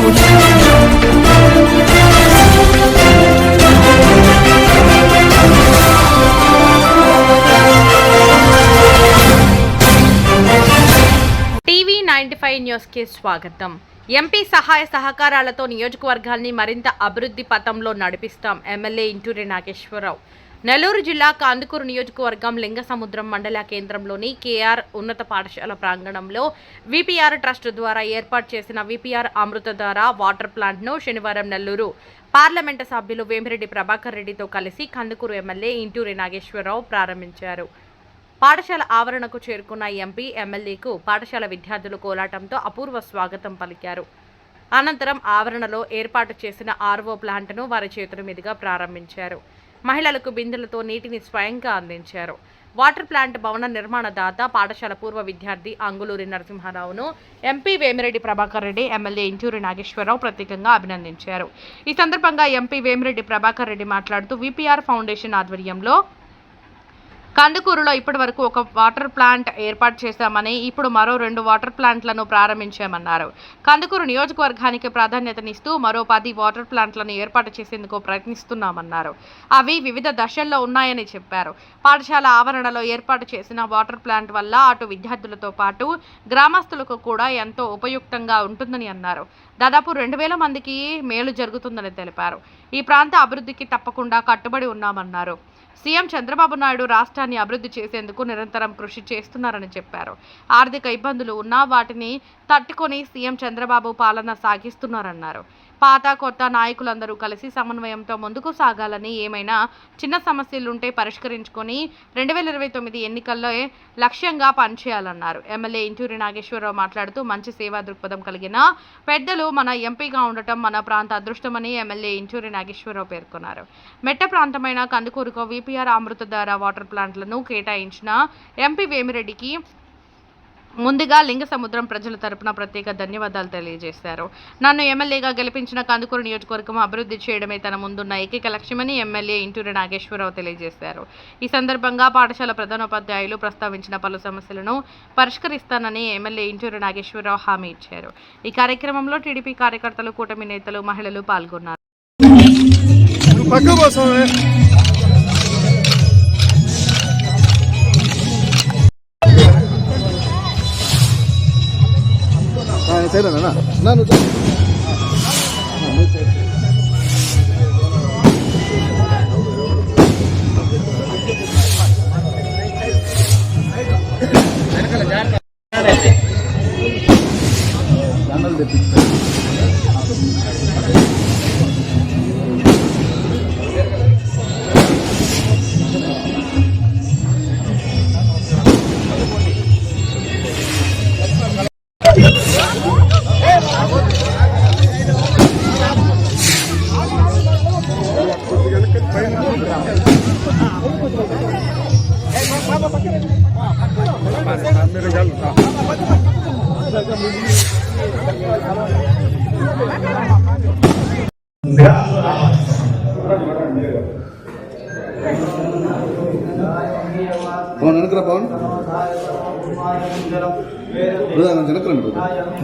TV ninety five న్యూస్కి స్వాగతం. MP సహాయ సహకారాలతో నియోజకవర్గాల్ని మరింత అభివృద్ధి పథంలో నడిపిస్తాం ఎమ్మెల్యే ఇంటూరి నాగేశ్వరరావు. నెల్లూరు జిల్లా కాందుకూరు నియోజకవర్గం లింగసముద్రం మండల కేంద్రంలోని కేఆర్ ఉన్నత పాఠశాల ప్రాంగణంలో విపిఆర్ ట్రస్ట్ ద్వారా ఏర్పాటు చేసిన విపిఆర్ అమృతధార వాటర్ ప్లాంట్ను శనివారం నెల్లూరు పార్లమెంటు సభ్యులు వేమిరెడ్డి ప్రభాకర్ రెడ్డితో కలిసి కందుకూరు ఎమ్మెల్యే ఇంటూరి నాగేశ్వరరావు ప్రారంభించారు. పాఠశాల ఆవరణకు చేరుకున్న ఎంపీ ఎమ్మెల్యేకు పాఠశాల విద్యార్థులు కోలాటంతో అపూర్వ స్వాగతం పలికారు. అనంతరం ఆవరణలో ఏర్పాటు చేసిన ఆర్వో ప్లాంట్ను వారి చేతుల మీదుగా ప్రారంభించారు. మహిళలకు బిందెలతో నీటిని స్వయంగా అందించారు. వాటర్ ప్లాంట్ భవన నిర్మాణ దాత పాఠశాల పూర్వ విద్యార్థి అంగులూరి నరసింహారావును ఎంపీ వేమిరెడ్డి ప్రభాకర్ రెడ్డి ఎమ్మెల్యే ఇంటూరి నాగేశ్వరరావు ప్రత్యేకంగా అభినందించారు. ఈ సందర్భంగా ఎంపీ వేమిరెడ్డి ప్రభాకర్ రెడ్డి మాట్లాడుతూ విపిఆర్ ఫౌండేషన్ ఆధ్వర్యంలో కందుకూరులో ఇప్పటి వరకు ఒక వాటర్ ప్లాంట్ ఏర్పాటు చేశామని ఇప్పుడు మరో రెండు వాటర్ ప్లాంట్లను ప్రారంభించామన్నారు. కందుకూరు నియోజకవర్గానికి ప్రాధాన్యతనిస్తూ మరో పది వాటర్ ప్లాంట్లను ఏర్పాటు చేసేందుకు ప్రయత్నిస్తున్నామన్నారు. అవి వివిధ దశల్లో ఉన్నాయని చెప్పారు. పాఠశాల ఆవరణలో ఏర్పాటు చేసిన వాటర్ ప్లాంట్ వల్ల అటు విద్యార్థులతో పాటు గ్రామస్తులకు కూడా ఎంతో ఉపయుక్తంగా ఉంటుందని అన్నారు. దాదాపు రెండు వేల మందికి మేలు జరుగుతుందని తెలిపారు. ఈ ప్రాంత అభివృద్ధికి తప్పకుండా కట్టుబడి ఉన్నామన్నారు. సీఎం చంద్రబాబు నాయుడు రాష్ట్రాన్ని అభివృద్ధి చేసేందుకు నిరంతరం కృషి చేస్తున్నారని చెప్పారు. ఆర్థిక ఇబ్బందులు ఉన్నా వాటిని తట్టుకొని సీఎం చంద్రబాబు పాలన సాగిస్తున్నారన్నారు. పాత కొత్త నాయకులందరూ కలిసి సమన్వయంతో ముందుకు సాగాలని ఏమైనా చిన్న సమస్యలుంటే పరిష్కరించుకొని రెండు వేల ఇరవై తొమ్మిది ఎన్నికల్లో లక్ష్యంగా పనిచేయాలన్నారు. ఎమ్మెల్యే ఇంటూరి నాగేశ్వరరావు మాట్లాడుతూ మంచి సేవా దృక్పథం కలిగిన పెద్దలు మన ఎంపీగా ఉండటం మన ప్రాంత అదృష్టమని ఎమ్మెల్యే ఇంటూరి నాగేశ్వరరావు పేర్కొన్నారు. మెట్ట ప్రాంతమైన కందుకూరుకు విపిఆర్ అమృతధార వాటర్ ప్లాంట్లను కేటాయించిన ఎంపీ వేమిరెడ్డికి ముందుగా లింగ సముద్రం ప్రజల తరపున ప్రత్యేక ధన్యవాదాలు తెలియజేశారు. నన్ను ఎమ్మెల్యేగా గెలిపించిన కందుకూరు నియోజకవర్గం అభివృద్ధి చేయడమే తన ముందున్న ఏకైక లక్ష్యమని ఎమ్మెల్యే ఇంటూరి నాగేశ్వరరావు తెలియజేశారు. ఈ సందర్భంగా పాఠశాల ప్రధానోపాధ్యాయులు ప్రస్తావించిన పలు సమస్యలను పరిష్కరిస్తానని ఎమ్మెల్యే ఇంటూరి నాగేశ్వరరావు హామీ ఇచ్చారు. ఈ కార్యక్రమంలో టీడీపీ కార్యకర్తలు కూటమి నేతలు మహిళలు పాల్గొన్నారు. 谁的呢？哪都。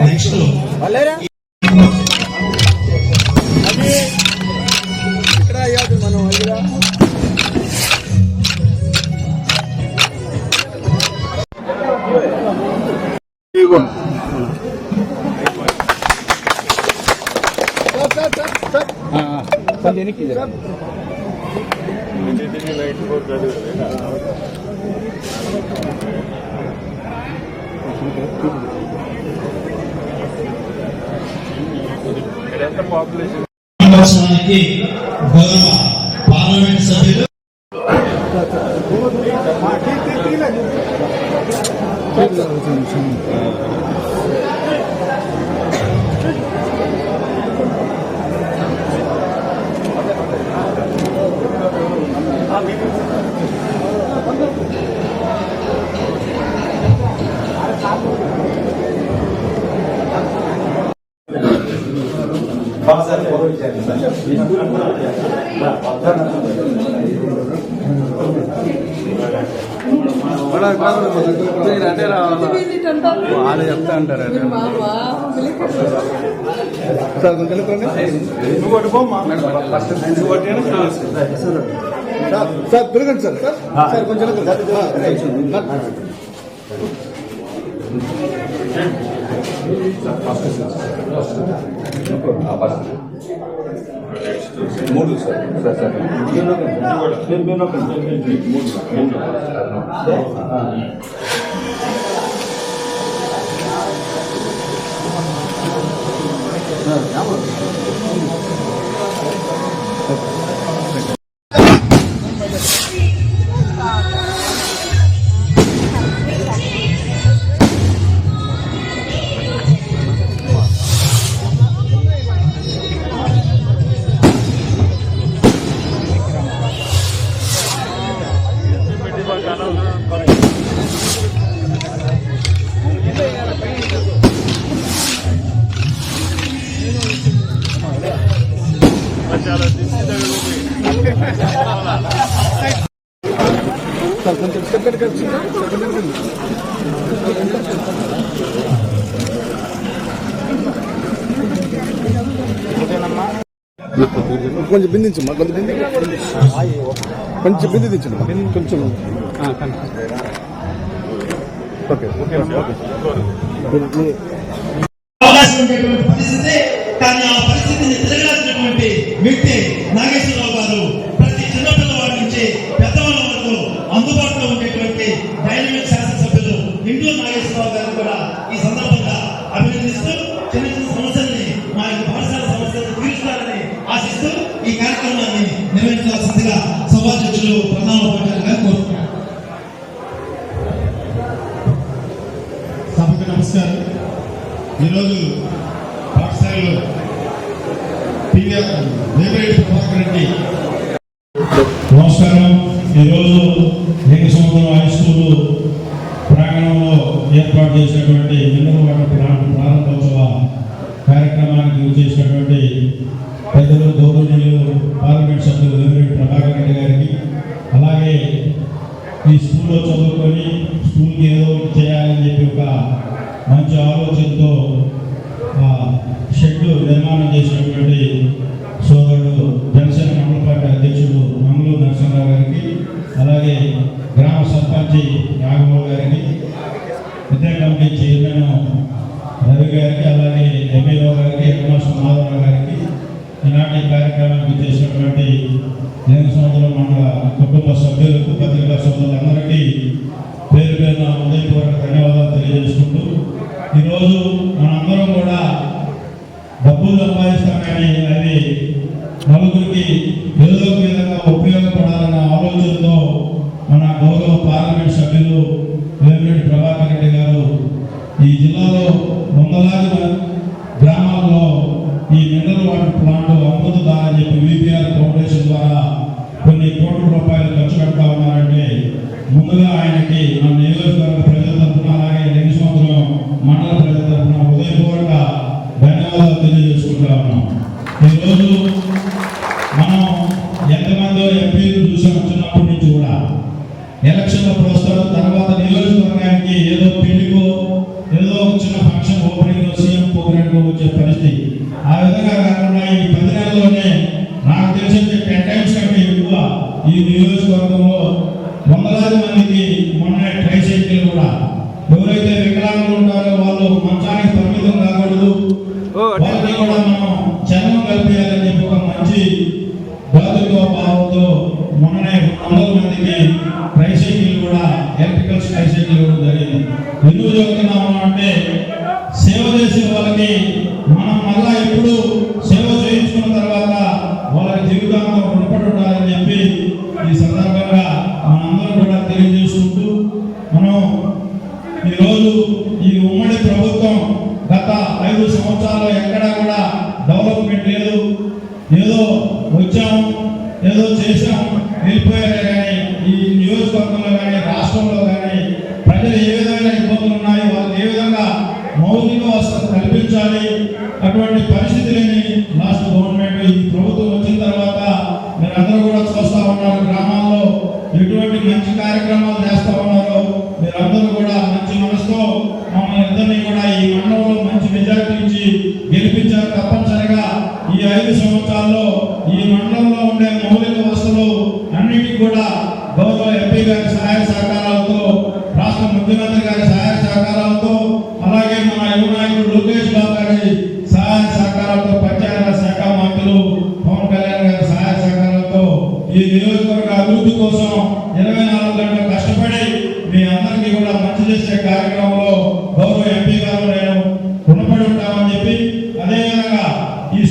నెక్స్ట్ ఆశిస్తూ ఇక్కడ అయ్యాదు మనం అదిగా వారోత్సవానికి గౌరవ పార్లమెంట్ సభ్యులు అంటే వాళ్ళు చెప్తా అంటారు సార్ కొంచెం సార్ సార్ సార్. సార్ కొంచెం మూడు సార్. Sir sir. సార్ కొంచెం బిందించమ్మా కొంచెం బింది కొంచెం బింది దించమ్మా కొంచెం. Okay okay okay. అవకాశం ఉండేటువంటి పరిస్థితి కానీ ఆ పరిస్థితిని తిరగరాసినటువంటి వ్యక్తి నాగేశ్వరరావు ఈరోజు పాఠశాలలో వేమిరెడ్డి ప్రభాకర్ రెడ్డి. నమస్కారం. ఈరోజు లింగ సముద్రం హై స్కూల్ ప్రాంగణంలో ఏర్పాటు చేసినటువంటి మినరల్ వాటర్ ప్లాంట్ ప్రారంభోత్సవ కార్యక్రమానికి వచ్చేసినటువంటి పెద్దలు గౌరవనీయులు పార్లమెంట్ సభ్యులు వేమిరెడ్డి ప్రభాకర్ రెడ్డి గారికి అలాగే ఈ స్కూల్లో చదువు స్కూల్కి ఏదో ఒకటి చేయాలని చెప్పి ఒక మంచి ఆలోచనతో ఆ షెడ్ నిర్మాణం చేసినటువంటి సోదరుడు జనసేన మండల పార్టీ అధ్యక్షుడు మంగళూరు నరసింహరావు గారికి అలాగే గ్రామ సర్పంచి రాఘవ గారికి విద్యా కమిటీ చైర్మన్ రవి గారికి అలాగే ఎంఈఓ గారికి హెడ్ మాస్టర్ మాధవరావు గారికి ఈనాటి కార్యక్రమానికి చేసినటువంటి నేను సోదరుల మండల కుటుంబ సభ్యులకు పత్రికా సోదరులందరికీ పేరు పేరున ఉదయపూర్వక ధన్యవాదాలు తెలియజేసుకుంటూ ఈరోజు మనందరం కూడా డబ్బులు సంపాదిస్తాం కానీ అది నలుగురికి ఏదో విధంగా ఉపయోగపడాలన్న ఆలోచనతో మన గౌరవ పార్లమెంట్ సభ్యులు వేమిరెడ్డి ప్రభాకర్ రెడ్డి గారు ఈ జిల్లాలో వందలాది మంది e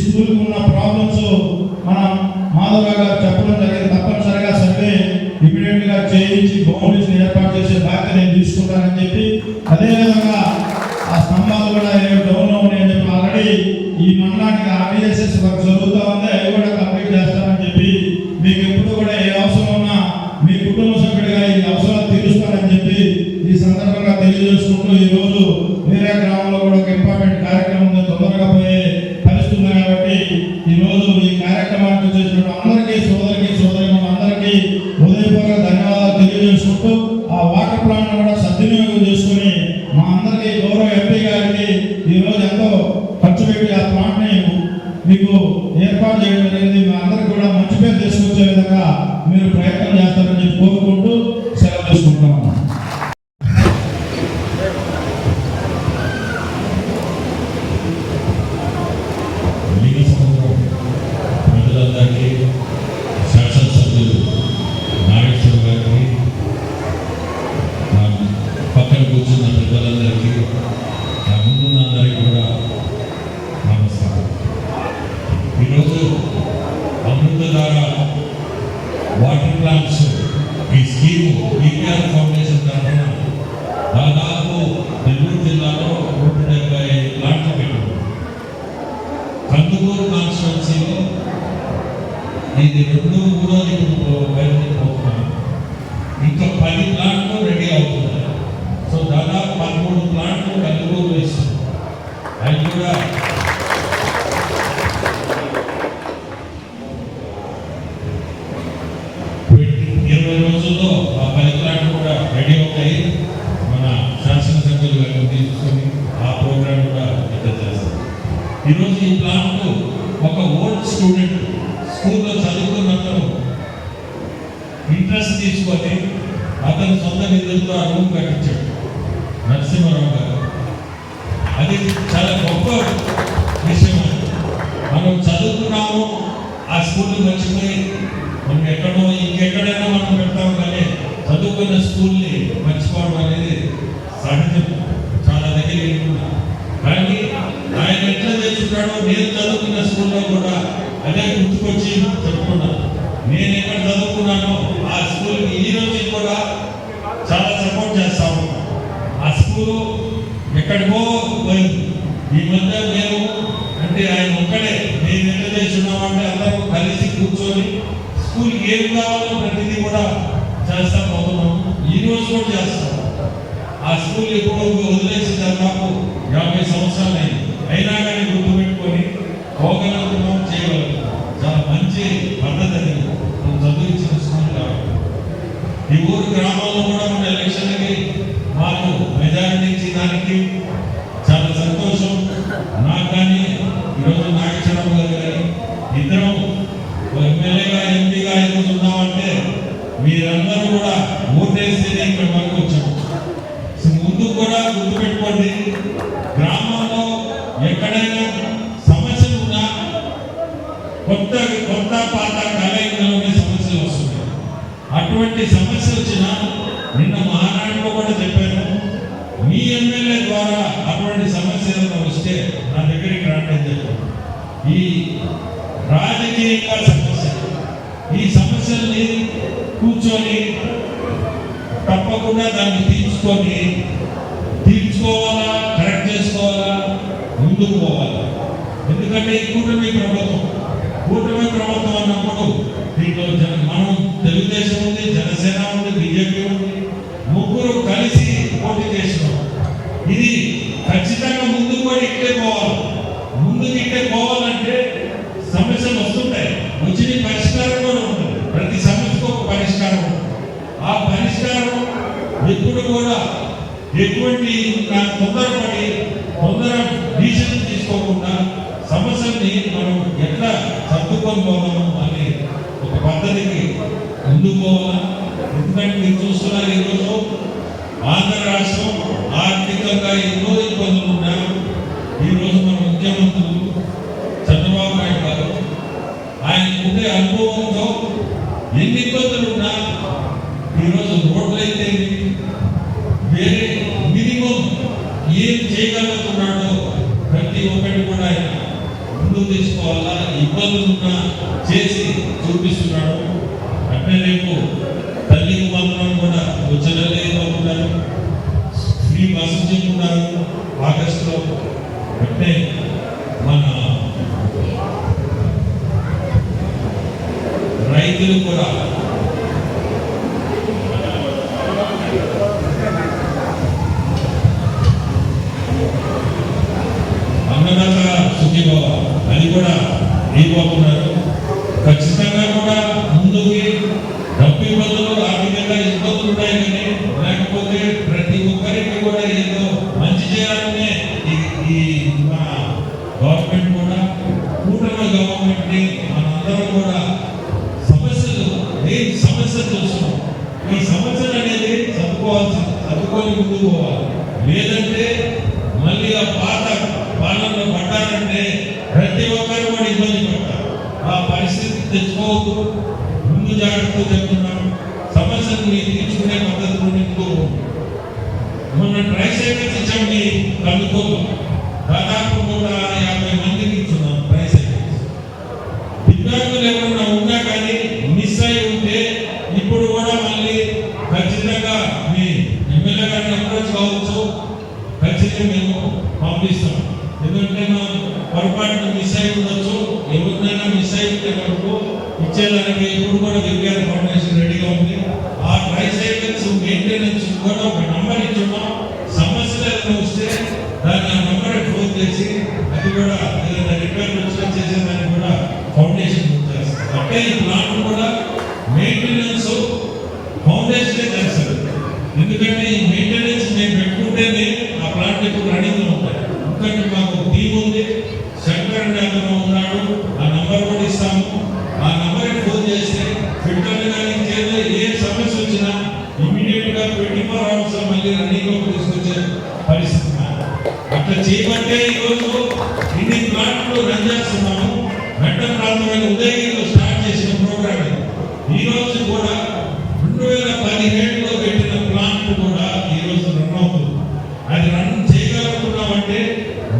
స్కూల్కి ఉన్న ప్రాబ్లమ్స్ మన మాధవరావు గారు చెప్పడం జరిగింది తప్పనిసరిగా. ఆ వాటర్ ప్లాంట్ కూడా సద్వినియోగం చేసుకుని మా అందరికీ గౌరవ ఎంపీ గారికి ఈరోజు ఎంతో ఖర్చు పెట్టి ఆ ప్లాంట్ని మీకు ఏర్పాటు చేయడం జరిగింది. మీ అందరికి కూడా మంచి పేరు తీసుకొచ్చే విధంగా మీరు ప్రయత్నం చేస్తారని చెప్పి కోరుకుంటున్నాను ప్లాంట్స్ ఈ స్కీమ్ విజ్ఞాన ఫౌండేషన్ తరఫున దాదాపు నెల్లూరు జిల్లాలో నూట డెబ్బై ప్లాంట్లు పెట్టారు కందుకూరు కాన్స్టిట్యున్సీలో ఇది రెండు కూడా ఇప్పుడు బయలుదేరిపోతున్నాను ఇంకా పది ప్లాంట్లు రెడీ అవుతున్నాయి సో దాదాపు పదమూడు ప్లాంట్ E nos implantam కాలంలో నేను చదువుకున్న స్కూల్లో కూడా అదే గుర్తుకొచ్చి చెప్పుకున్నాను నేను ఎక్కడ చదువుకున్నానో ఆ స్కూల్ ఈ రోజు కూడా చాలా సపోర్ట్ చేస్తా ఉన్నాను ఆ స్కూలు ఎక్కడికో పోయింది. ఈ మధ్య మేము అంటే ఆయన ఒక్కడే. మేము ఎంత చేస్తున్నామంటే అందరూ కలిసి కూర్చొని స్కూల్కి ఏం కావాలో ప్రతిదీ కూడా చేస్తా పోతున్నాం. ఈ రోజు కూడా చేస్తాం. ఆ స్కూల్ ఎప్పుడో వదిలేసిన దాదాపు యాభై సంవత్సరాలు మూడు గ్రామాల్లో కూడా మన ఎలక్షన్లకి వాళ్ళు మెజారిటీ ఇచ్చి దానికి చాలా సంతోషం. నాకు కానీ ప్రజలు ఈ రాజకీయంగా సమస్య ఈ సమస్యల్ని కూర్చొని తప్పకుండా దాన్ని తీర్చుకొని తీర్చుకోవాలా కరెక్ట్ చేసుకోవాలా ముందుకు పోవాలా? ఎందుకంటే ఈ కూటమి ప్రభుత్వం కూటమి ప్రభుత్వం అన్నప్పుడు దీంట్లో జన మనం తెలుగుదేశం ఉంది జనసేన ఉంది బీజేపీ ఉంది ముగ్గురు కలిసి పోటీ చేసినాం ఇది ఖచ్చితంగా ముందుకు కూడా ఇట్లే పోవాలి ముందుకు ఇట్లే పోవాలంటే సమస్యలు వస్తుంటాయి వచ్చిన పరిష్కారం కూడా ఉంటుంది ప్రతి సమస్యకు ఒక పరిష్కారం ఉంటుంది ఆ పరిష్కారం ఎప్పుడు కూడా ఎటువంటి తొందరపడి తొందర డిసిషన్ తీసుకోకుండా సమస్యల్ని మనం ఎట్లా సర్దుకొని పోదాము అనే ఒక పద్ధతికి అందుకోవాలా ఎందుకంటే మీరు చూస్తున్నారు ఈరోజు ఆంధ్ర రాష్ట్రం ఆర్థికంగా ఎన్నో ఇబ్బందులు ఉన్నారు. ఈరోజు మన ముఖ్యమంత్రులు చంద్రబాబు నాయుడు గారు ఆయన ఉండే అనుభవంతో ఎన్ని ఇబ్బందులు ఉన్నా ఈరోజు రోడ్లు అయితే వేరే మినిమం ఏం చేయగలుగుతున్నాడో ప్రతి ఒక్కటి కూడా ఆయన ముందు తీసుకోవాలా? ఇబ్బందులు చేసి చూపిస్తున్నాడు. అట్లే రేపు తల్లికి వందనం కూడా వచ్చిన లేకపోతున్నారు ఫ్రీ బస్సు చెప్పున్నారు ఆగస్టులో. అంటే మన రైతులు కూడా ఉంది బాబా. అది కూడా అయిపోతున్నారు ఖచ్చితంగా కూడా ముందుకి డబ్బు ఇబ్బందులు ఆర్థికంగా ఇబ్బందులు ఉన్నాయి కానీ లేకపోతే ప్రతి ఒక్కరికి కూడా ఏదో మంచి చేయాలనే ఈ- మా గవర్నమెంట్ కూడా కూటమి గవర్నమెంట్ని మనందరం కూడా సమస్యలు ఏం సమస్య చూస్తున్నాం. ఈ సమస్యలు అనేది చదువుకోవాల్సి చదువుకొని ముందుకు పోవాలి లేదంటే మళ్ళీ ఆ పాత పాలనలో పడ్డారంటే ప్రతి ఒక్కరు కూడా ఇబ్బంది పడతారు ఆ పరిస్థితి తెచ్చుకోవద్దు ముందు జాగ్రత్తలు చెప్తున్నాం సమస్యను మీరు తీర్చుకునే పద్ధతిలో ముందుకు మొన్న ట్రై సైకిల్స్ ఇచ్చాం మీ కలుపుకోదు దాదాపు నూట యాభై మందికి ఇచ్చున్నాం ట్రై సైకిల్స్ దివ్యాంగులు ఎవరైనా ఉన్నా కానీ మిస్ అయి ఉంటే ఇప్పుడు కూడా మళ్ళీ ఖచ్చితంగా మీ ఎమ్మెల్యే గారిని అప్రోచ్ కావచ్చు ఖచ్చితంగా మేము పంపిస్తాం ఎందుకంటే మనం పొరపాటున మిస్ అయి ఉండొచ్చు ఎవరినైనా మిస్ అయి ఉంటే వరకు చేయడానికి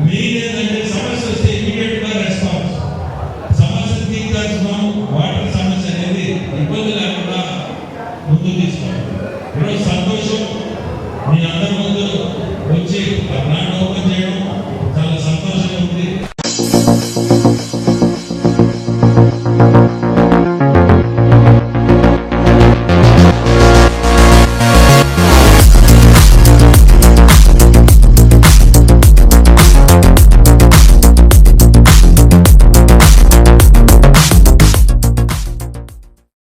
Made